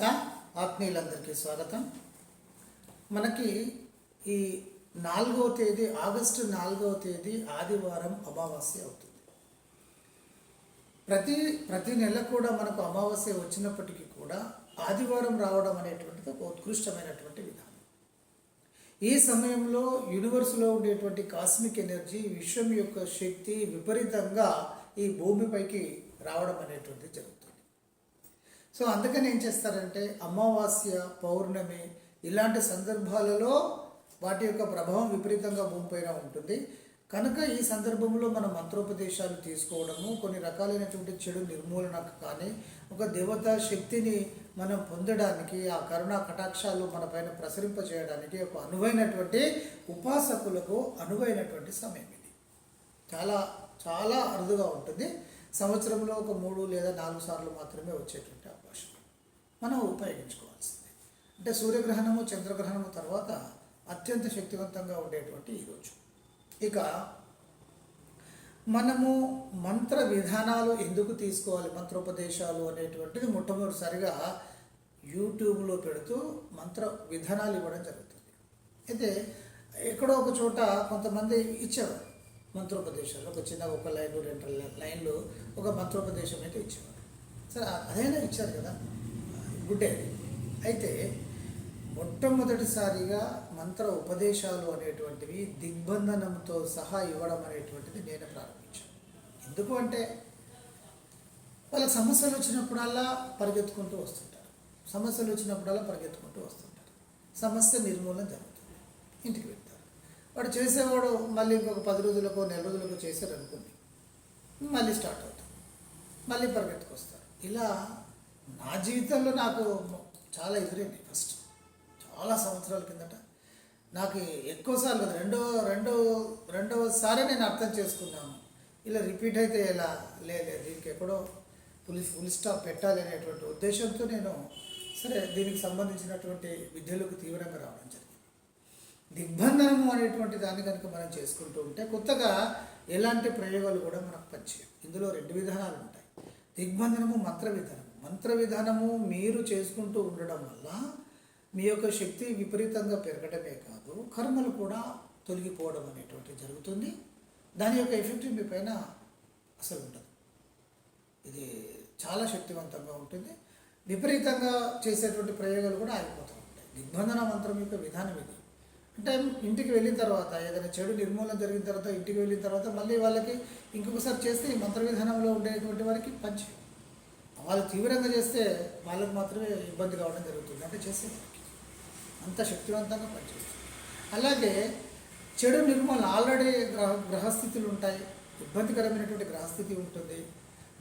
యొక్క ఆత్మీయులందరికీ స్వాగతం. మనకి ఈ నాలుగవ తేదీ ఆగస్టు నాలుగవ తేదీ ఆదివారం అమావాస్య అవుతుంది. ప్రతి ప్రతి నెల కూడా మనకు అమావాస్య వచ్చినప్పటికీ కూడా ఆదివారం రావడం అనేటువంటిది ఒక ఉత్కృష్టమైనటువంటి విధానం. ఈ సమయంలో యూనివర్స్లో ఉండేటువంటి కాస్మిక్ ఎనర్జీ విశ్వం యొక్క శక్తి విపరీతంగా ఈ భూమిపైకి రావడం అనేటువంటిది జరుగుతుంది. సో అందుకని ఏం చేస్తారంటే అమావాస్య పౌర్ణమి ఇలాంటి సందర్భాలలో వాటి యొక్క ప్రభావం విపరీతంగా భూమిపైన ఉంటుంది. కనుక ఈ సందర్భంలో మన మంత్రోపదేశాలు తీసుకోవడము కొన్ని రకాలైనటువంటి చెడు నిర్మూలనకు కానీ ఒక దేవతా శక్తిని మనం పొందడానికి ఆ కరుణా కటాక్షాలు మన పైన ప్రసరింపజేయడానికి ఒక అనువైనటువంటి ఉపాసకులకు అనువైనటువంటి సమయం ఇది. చాలా చాలా అరుదుగా ఉంటుంది. సంవత్సరంలో ఒక మూడు లేదా నాలుగు సార్లు మాత్రమే వచ్చేటువంటి మనం ఉపయోగించుకోవాల్సింది. అంటే సూర్యగ్రహణము చంద్రగ్రహణము తర్వాత అత్యంత శక్తివంతంగా ఉండేటువంటి ఈరోజు ఇక మనము మంత్ర విధానాలు ఎందుకు తీసుకోవాలి? మంత్రోపదేశాలు అనేటువంటిది మొట్టమొదటిసారిగా యూట్యూబ్లో పెడుతూ మంత్ర విధానాలు ఇవ్వడం జరుగుతుంది. అయితే ఎక్కడో ఒక చోట కొంతమంది ఇచ్చేవారు మంత్రోపదేశాలు. ఒక చిన్న ఒక లైన్ రెండు లైన్లు ఒక మంత్రోపదేశం అయితే ఇచ్చేవారు. సరే అదైనా ఇచ్చారు కదా? గుడ్డే అయితే మొట్టమొదటిసారిగా మంత్ర ఉపదేశాలు అనేటువంటివి దిగ్బంధనంతో సహా ఇవ్వడం అనేటువంటిది నేను ప్రారంభించాను. ఎందుకు అంటే వాళ్ళకి సమస్యలు వచ్చినప్పుడల్లా పరిగెత్తుకుంటూ వస్తుంటారు. సమస్యలు వచ్చినప్పుడల్లా పరిగెత్తుకుంటూ వస్తుంటారు. సమస్య నిర్మూలన జరుగుతుంది. ఇంటికి వెళ్తారు. వాడు చేసేవాడు మళ్ళీ ఇంకొక పది రోజులకు నెల రోజులకు చేశారు అనుకోండి. మళ్ళీ స్టార్ట్ అవుతారు. మళ్ళీ పరిగెత్తుకొస్తారు. ఇలా నా జీవితంలో నాకు చాలా ఎదురైంది ఫస్ట్. చాలా సంవత్సరాల కిందట. నాకు ఎక్కువసార్లు రెండో రెండో రెండవసారి నేను అర్థం చేసుకున్నాను. ఇలా రిపీట్ అయితే ఎలా లేదు దీనికి ఎక్కడో ఫుల్ ఫుల్ స్టాప్ పెట్టాలి అనేటువంటి ఉద్దేశంతో నేను సరే దీనికి సంబంధించినటువంటి విద్యలకు తీవ్రంగా రావడం జరిగింది. దిగ్బంధనము అనేటువంటి దాన్ని కనుక మనం చేసుకుంటూ ఉంటే కొత్తగా ఎలాంటి ప్రయోగాలు కూడా మనకు పనిచేయం ఇందులో రెండు విధానాలు ఉంటాయి. దిగ్బంధనము మంత్ర విధానం మంత్ర విధానము మీరు చేసుకుంటూ ఉండడం వల్ల మీ యొక్క శక్తి విపరీతంగా పెరగడమే కాదు కర్మలు కూడా తొలగిపోవడం అనేటువంటి జరుగుతుంది. దాని యొక్క ఎఫెక్ట్ మీ పైన అసలు ఉండదు. ఇది చాలా శక్తివంతంగా ఉంటుంది. విపరీతంగా చేసేటువంటి ప్రయోగాలు కూడా ఆగిపోతూ ఉంటాయి. దిగ్బంధన మంత్రం యొక్క విధానం ఇది. అంటే ఇంటికి వెళ్ళిన తర్వాత ఏదైనా చెడు నిర్మూలన జరిగిన తర్వాత ఇంటికి వెళ్ళిన తర్వాత మళ్ళీ వాళ్ళకి ఇంకొకసారి చేస్తే ఈ మంత్ర విధానంలో ఉండేటువంటి వారికి పంచి వాళ్ళు తీవ్రంగా చేస్తే వాళ్ళకు మాత్రమే ఇబ్బంది కావడం జరుగుతుంది. అంటే చేసేవారికి అంత శక్తివంతంగా పనిచేస్తుంది. అలాగే చెడు నిర్మూలన ఆల్రెడీ గ్రహ గ్రహస్థితులు ఉంటాయి. ఇబ్బందికరమైనటువంటి గ్రహస్థితి ఉంటుంది.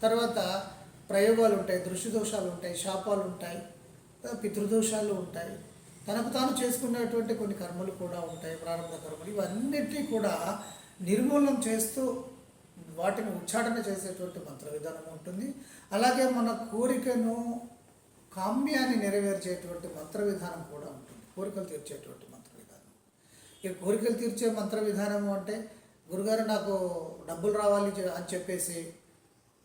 తర్వాత ప్రయోగాలు ఉంటాయి దృష్టి దోషాలు ఉంటాయి శాపాలు ఉంటాయి పితృదోషాలు ఉంటాయి. తనకు తాను చేసుకునేటువంటి కొన్ని కర్మలు కూడా ఉంటాయి ప్రారంభ కర్మలు. ఇవన్నిటినీ కూడా నిర్మూలనం చేస్తూ వాటిని ఉచ్చాటన చేసేటువంటి మంత్ర విధానం ఉంటుంది. అలాగే మన కోరికను కామ్యాన్ని నెరవేర్చేటువంటి మంత్ర విధానం కూడా ఉంటుంది. కోరికలు తీర్చేటువంటి మంత్ర విధానం ఇక కోరికలు తీర్చే మంత్ర విధానము అంటే గురుగారు నాకు డబ్బులు రావాలి అని చెప్పేసి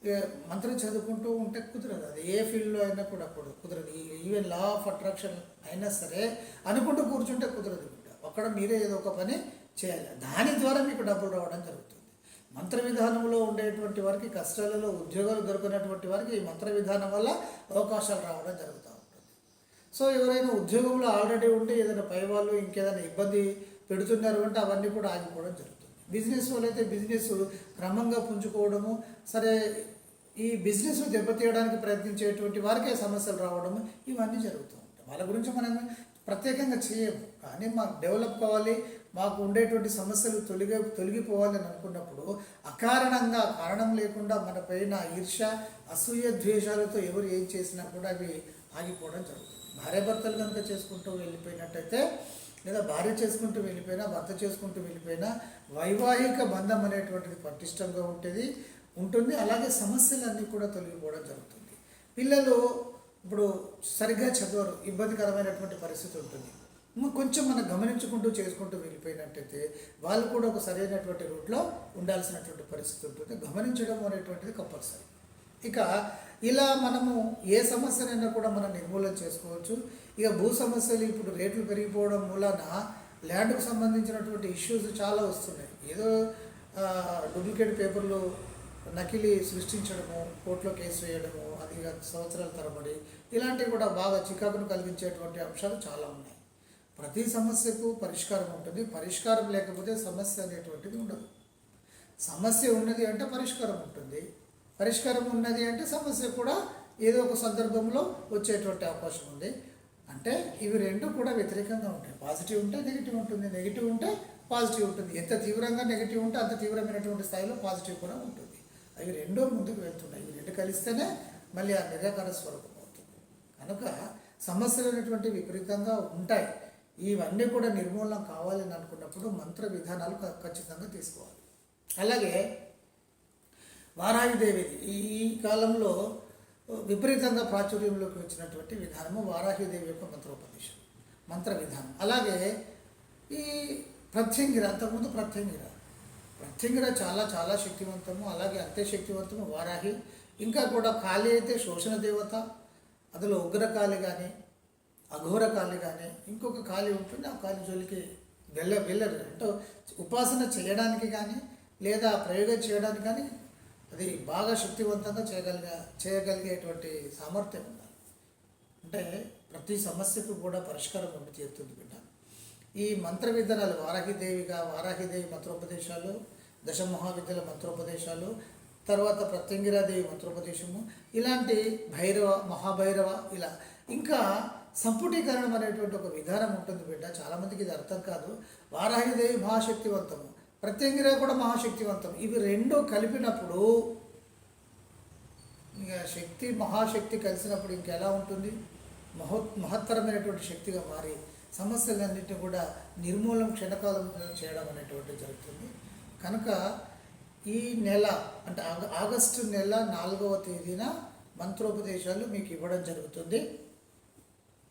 ఇక మంత్రం చదువుకుంటూ ఉంటే కుదరదు. అది ఏ ఫీల్డ్లో అయినా కూడా కుదరదు. కుదరదు ఈవెన్ లా ఆఫ్ అట్రాక్షన్ అయినా సరే అనుకుంటూ కూర్చుంటే కుదరదు అక్కడ మీరే ఏదో ఒక పని చేయాలి. దాని ద్వారా మీకు డబ్బులు రావడం జరుగుతుంది. మంత్ర విధానంలో ఉండేటువంటి వారికి కష్టాలలో ఉద్యోగాలు దొరికినటువంటి వారికి ఈ మంత్ర విధానం వల్ల అవకాశాలు రావడం జరుగుతూ ఉంటుంది. సో ఎవరైనా ఉద్యోగంలో ఆల్రెడీ ఉండి ఏదైనా పై వాళ్ళు ఇంకేదైనా ఇబ్బంది పెడుతున్నారు అంటే అవన్నీ కూడా ఆగిపోవడం జరుగుతుంది. బిజినెస్ వాళ్ళైతే బిజినెస్ క్రమంగా పుంజుకోవడము సరే ఈ బిజినెస్ దెబ్బతీయడానికి ప్రయత్నించేటువంటి వారికే సమస్యలు రావడము ఇవన్నీ జరుగుతూ ఉంటాయి. వాళ్ళ గురించి మనం ప్రత్యేకంగా చేయము కానీ మాకు డెవలప్ కావాలి మాకు ఉండేటువంటి సమస్యలు తొలగి తొలగిపోవాలి అని అనుకున్నప్పుడు అకారణంగా కారణం లేకుండా మన పైన ఈర్ష అసూయ ద్వేషాలతో ఎవరు ఏం చేసినా కూడా అవి ఆగిపోవడం జరుగుతుంది. భార్యాభర్తలు కనుక చేసుకుంటూ వెళ్ళిపోయినట్టయితే లేదా భార్య చేసుకుంటూ వెళ్ళిపోయినా భర్త చేసుకుంటూ వెళ్ళిపోయినా వైవాహిక బంధం అనేటువంటిది పటిష్టంగా ఉంటుంది ఉంటుంది. అలాగే సమస్యలన్నీ కూడా తొలగిపోవడం జరుగుతుంది. పిల్లలు ఇప్పుడు సరిగ్గా చదవరు ఇబ్బందికరమైనటువంటి పరిస్థితి ఉంటుంది. కొంచెం మనం గమనించుకుంటూ చేసుకుంటూ వెళ్ళిపోయినట్టయితే వాళ్ళు కూడా ఒక సరైనటువంటి రూట్లో ఉండాల్సినటువంటి పరిస్థితి ఉంటుంది. గమనించడం అనేటువంటిది కంపల్సరీ. ఇక ఇలా మనము ఏ సమస్యనైనా కూడా మనం నిర్మూలన చేసుకోవచ్చు. ఇక భూ సమస్యలు ఇప్పుడు రేట్లు పెరిగిపోవడం మూలాన ల్యాండ్కు సంబంధించినటువంటి ఇష్యూస్ చాలా వస్తున్నాయి. ఏదో డూప్లికేట్ పేపర్లు నకిలీ సృష్టించడము కోర్టులో కేసు వేయడము అది సంవత్సరాల తరబడి ఇలాంటివి కూడా బాగా చికాకును కలిగించేటువంటి అంశాలు చాలా ఉన్నాయి. ప్రతి సమస్యకు పరిష్కారం ఉంటుంది. పరిష్కారం లేకపోతే సమస్య అనేటువంటిది ఉండదు. సమస్య ఉన్నది అంటే పరిష్కారం ఉంటుంది. పరిష్కారం ఉన్నది అంటే సమస్య కూడా ఏదో ఒక సందర్భంలో వచ్చేటువంటి అవకాశం ఉంది. అంటే ఇవి రెండు కూడా వ్యతిరేకంగా ఉంటాయి. పాజిటివ్ ఉంటే నెగిటివ్ ఉంటుంది. నెగిటివ్ ఉంటే పాజిటివ్ ఉంటుంది. ఎంత తీవ్రంగా నెగిటివ్ ఉంటే అంత తీవ్రమైనటువంటి స్థాయిలో పాజిటివ్ కూడా ఉంటుంది. అవి రెండో ముందుకు వెళ్తున్నాయి. ఇవి రెండు కలిస్తేనే మళ్ళీ ఆ నిరాకార స్వరూపం అవుతుంది. కనుక సమస్యలు అనేటువంటి విపరీతంగా ఉంటాయి. ఇవన్నీ కూడా నిర్మూలన కావాలని అనుకున్నప్పుడు మంత్ర విధానాలు ఖచ్చితంగా తీసుకోవాలి. అలాగే వారాహిదేవిది. ఈ ఈ కాలంలో విపరీతంగా ప్రాచుర్యంలోకి వచ్చినటువంటి విధానము వారాహిదేవి యొక్క మంత్రోపదేశం మంత్ర విధానం. అలాగే ఈ ప్రత్యంగిర అంతకుముందు ప్రత్యంగిర. ప్రత్యంగిర చాలా చాలా శక్తివంతము అలాగే అంతే శక్తివంతము వారాహి. ఇంకా కూడా కాళీ అయితే శోషణ దేవత అందులో ఉగ్రకాళి కానీ అఘోర కాళీ కానీ ఇంకొక ఖాళీ ఉంటుంది ఆ ఖాళీ జోలికి వెళ్ళ వెళ్ళరు. అంటే ఉపాసన చేయడానికి కానీ లేదా ప్రయోగం చేయడానికి కానీ అది బాగా శక్తివంతంగా చేయగలిగే చేయగలిగేటువంటి సామర్థ్యం ఉండాలి. అంటే ప్రతి సమస్యకు కూడా పరిష్కారం ఉండి చేరుతుంది బిడ్డ. ఈ మంత్ర విధానాలు వారాహిదేవిగా వారాహిదేవి మంత్రోపదేశాలు దశ మహావిద్యల మంత్రోపదేశాలు తర్వాత ప్రత్యంగిరాదేవి మంత్రోపదేశము ఇలాంటి భైరవ మహాభైరవ ఇలా ఇంకా సంపుటీకరణం అనేటువంటి ఒక విధానం ఉంటుంది బిడ్డ. చాలామందికి ఇది అర్థం కాదు. వారాహిదేవి మహాశక్తివంతము ప్రత్యంగిర కూడా మహాశక్తివంతం ఇవి రెండు కలిపినప్పుడు ఇక శక్తి మహాశక్తి కలిసినప్పుడు ఇంకెలా ఉంటుంది? మహోత్ మహత్తరమైనటువంటి శక్తిగా మారి సమస్యలన్నింటినీ కూడా నిర్మూలన క్షణకాలం చేయడం అనేటువంటి జరుగుతుంది. కనుక ఈ నెల అంటే ఆగస్టు నెల నాలుగవ తేదీన మంత్రోపదేశాలు మీకు ఇవ్వడం జరుగుతుంది.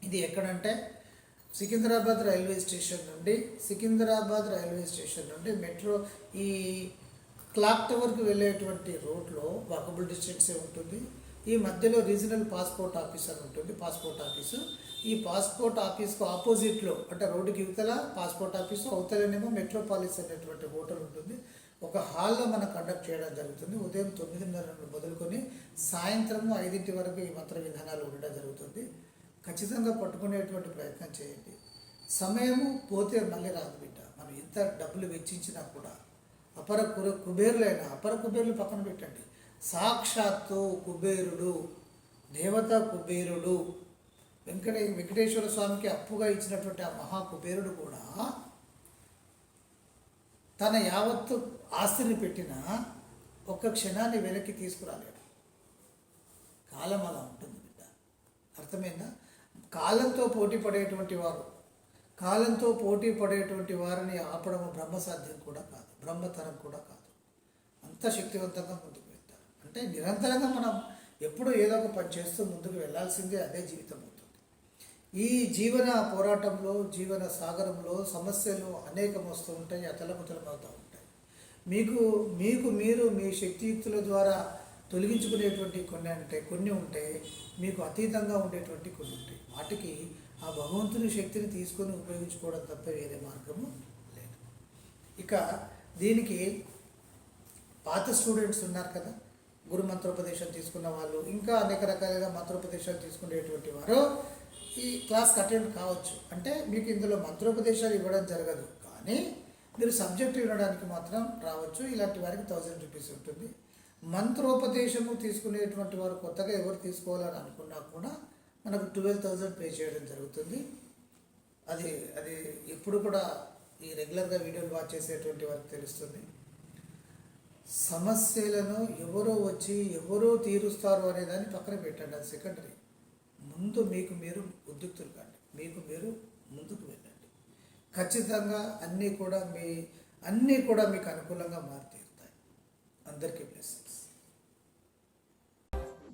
ఇది ఎక్కడంటే సికింద్రాబాద్ రైల్వే స్టేషన్ నుండి సికింద్రాబాద్ రైల్వే స్టేషన్ నుండి మెట్రో ఈ క్లాక్ టవర్కి వెళ్ళేటువంటి రోడ్లో వాకబుల్ డిస్టెన్సే ఉంటుంది. ఈ మధ్యలో రీజనల్ పాస్పోర్ట్ ఆఫీస్ అని ఉంటుంది పాస్పోర్ట్ ఆఫీసు ఈ పాస్పోర్ట్ ఆఫీస్కు ఆపోజిట్లో అంటే రోడ్డుకి ఇవతల పాస్పోర్ట్ ఆఫీసు అవతలనేమో మెట్రోపాలిస్ అనేటువంటి హోటల్ ఉంటుంది. ఒక హాల్లో మనం కండక్ట్ చేయడం జరుగుతుంది. ఉదయం తొమ్మిదిన్నర మొదలుకొని సాయంత్రం ఐదింటి వరకు ఈ మంత్ర విధానాలు ఉండడం జరుగుతుంది. ఖచ్చితంగా పట్టుకునేటువంటి ప్రయత్నం చేయండి. సమయము పోతే మళ్ళీ రాదు బిడ్డ. మనం ఎంత డబ్బులు వెచ్చించినా కూడా అపర కుర కుబేరులైన అపర కుబేరులు పక్కన పెట్టండి. సాక్షాత్తు కుబేరుడు దేవత కుబేరుడు వెంకట వెంకటేశ్వర స్వామికి అప్పుగా ఇచ్చినటువంటి ఆ మహా కుబేరుడు కూడా తన యావత్తు ఆస్తిని పెట్టిన ఒక్క క్షణాన్ని వెనక్కి తీసుకురాలేడు. కాలం అలా ఉంటుంది బిడ్డ. అర్థమైందా? కాలంతో పోటీ పడేటువంటి వారు. కాలంతో పోటీ పడేటువంటి వారిని ఆపడం బ్రహ్మ సాధ్యం కూడా కాదు. బ్రహ్మతరం కూడా కాదు. అంత శక్తివంతంగా ముందుకు వెళ్తారు. అంటే నిరంతరంగా మనం ఎప్పుడు ఏదో ఒక పని చేస్తూ ముందుకు వెళ్ళాల్సిందే అదే జీవితం అవుతుంది. ఈ జీవన పోరాటంలో జీవన సాగరంలో సమస్యలు అనేకం వస్తూ ఉంటాయి అతలకుతలమవుతూ ఉంటాయి. మీకు మీకు మీరు మీ శక్తియుక్తుల ద్వారా తొలగించుకునేటువంటి కొన్ని అంటే కొన్ని ఉంటాయి మీకు అతీతంగా ఉండేటువంటి కొన్ని ఉంటాయి. వాటికి ఆ భగవంతుని శక్తిని తీసుకొని ఉపయోగించుకోవడం తప్ప వేరే మార్గము లేదు. ఇక దీనికి పాత స్టూడెంట్స్ ఉన్నారు కదా గురు మంత్రోపదేశం తీసుకున్న వాళ్ళు ఇంకా అనేక రకాలుగా మంత్రోపదేశాలు తీసుకునేటువంటి వారు ఈ క్లాస్కి అటెండ్ కావచ్చు. అంటే మీకు ఇందులో మంత్రోపదేశాలు ఇవ్వడం జరగదు. కానీ మీరు సబ్జెక్ట్ వినడానికి మాత్రం రావచ్చు. ఇలాంటి వారికి థౌజండ్ రూపీస్ ఉంటుంది. మంత్రోపదేశము తీసుకునేటువంటి వారు కొత్తగా ఎవరు తీసుకోవాలని అనుకున్నా కూడా మనకు ట్వెల్వ్ థౌజండ్ పే చేయడం జరుగుతుంది. అది అది ఎప్పుడు కూడా ఈ రెగ్యులర్గా వీడియోలు వాచ్ చేసేటువంటి వారికి తెలుస్తుంది. సమస్యలను ఎవరో వచ్చి ఎవరో తీరుస్తారు అనే దాన్ని పక్కన పెట్టండి అది సెకండరీ. ముందు మీకు మీరు ఉద్యుక్తులు కాండి. మీకు మీరు ముందుకు వెళ్ళండి. ఖచ్చితంగా అన్నీ కూడా మీ అన్నీ కూడా మీకు అనుకూలంగా మారుతీరుతాయి. అందరికీ బ్లెస్సింగ్స్